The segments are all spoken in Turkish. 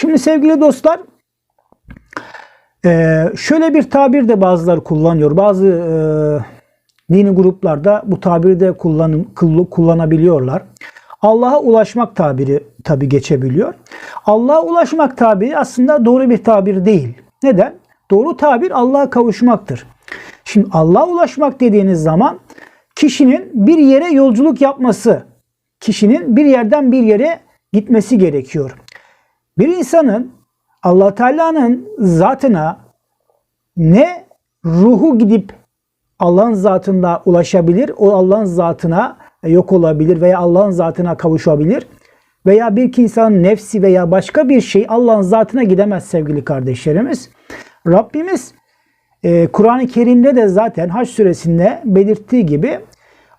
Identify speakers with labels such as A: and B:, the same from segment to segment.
A: Şimdi sevgili dostlar e, şöyle bir tabir de bazıları kullanıyor. Bazı e, dini gruplarda bu tabiri de kullan, kullanabiliyorlar. Allah'a ulaşmak tabiri tabi geçebiliyor. Allah'a ulaşmak tabiri aslında doğru bir tabir değil. Neden? Doğru tabir Allah'a kavuşmaktır. Şimdi Allah'a ulaşmak dediğiniz zaman kişinin bir yere yolculuk yapması, kişinin bir yerden bir yere gitmesi gerekiyor. Bir insanın Allah Teala'nın zatına ne ruhu gidip Allah'ın zatında ulaşabilir, o Allah'ın zatına yok olabilir veya Allah'ın zatına kavuşabilir veya bir insanın nefsi veya başka bir şey Allah'ın zatına gidemez sevgili kardeşlerimiz. Rabbimiz e, Kur'an-ı Kerim'de de zaten Haç suresinde belirttiği gibi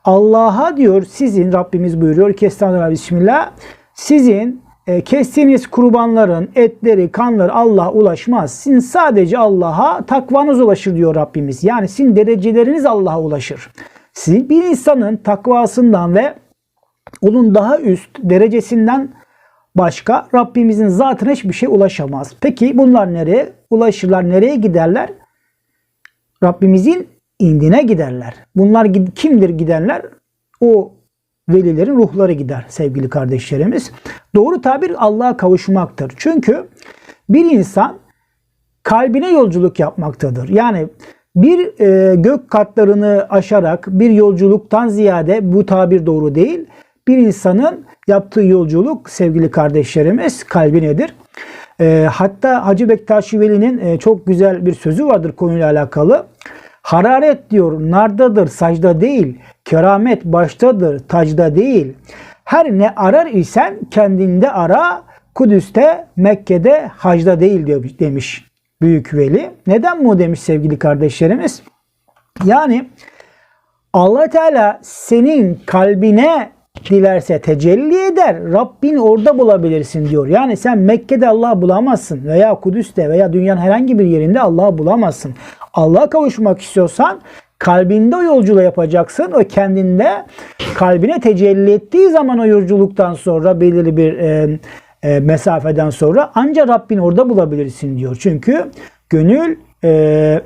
A: Allah'a diyor sizin Rabbimiz buyuruyor ki Bismillah sizin e, kestiğiniz kurbanların etleri, kanları Allah'a ulaşmaz. Sizin sadece Allah'a takvanız ulaşır diyor Rabbimiz. Yani sizin dereceleriniz Allah'a ulaşır. Sizin bir insanın takvasından ve onun daha üst derecesinden başka Rabbimizin zatına hiçbir şey ulaşamaz. Peki bunlar nereye ulaşırlar? Nereye giderler? Rabbimizin indine giderler. Bunlar kimdir gidenler? O velilerin ruhları gider sevgili kardeşlerimiz. Doğru tabir Allah'a kavuşmaktır. Çünkü bir insan kalbine yolculuk yapmaktadır. Yani bir e, gök katlarını aşarak bir yolculuktan ziyade bu tabir doğru değil. Bir insanın yaptığı yolculuk sevgili kardeşlerimiz kalbi nedir? E, hatta Hacı Bektaşi Veli'nin e, çok güzel bir sözü vardır konuyla alakalı. Hararet diyor nardadır sacda değil. Keramet baştadır tacda değil. Her ne arar isen kendinde ara. Kudüs'te, Mekke'de, hacda değil diyor demiş büyük veli. Neden bu demiş sevgili kardeşlerimiz? Yani Allah Teala senin kalbine dilerse tecelli eder. Rabbin orada bulabilirsin diyor. Yani sen Mekke'de Allah'ı bulamazsın veya Kudüs'te veya dünyanın herhangi bir yerinde Allah'ı bulamazsın. Allah'a kavuşmak istiyorsan kalbinde o yolculuğu yapacaksın. O kendinde kalbine tecelli ettiği zaman o yolculuktan sonra belirli bir e, e, mesafeden sonra ancak Rabbin orada bulabilirsin diyor. Çünkü gönül e,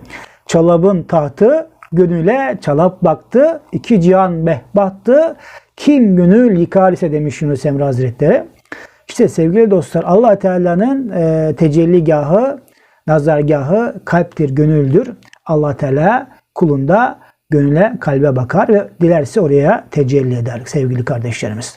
A: çalabın tahtı gönüle çalap baktı. iki cihan mehbattı. Kim gönül yıkar ise demiş Yunus Emre Hazretleri. İşte sevgili dostlar Allah Teala'nın e, tecelligahı, nazargahı kalptir, gönüldür. Allah Teala kulunda gönüle, kalbe bakar ve dilerse oraya tecelli eder sevgili kardeşlerimiz.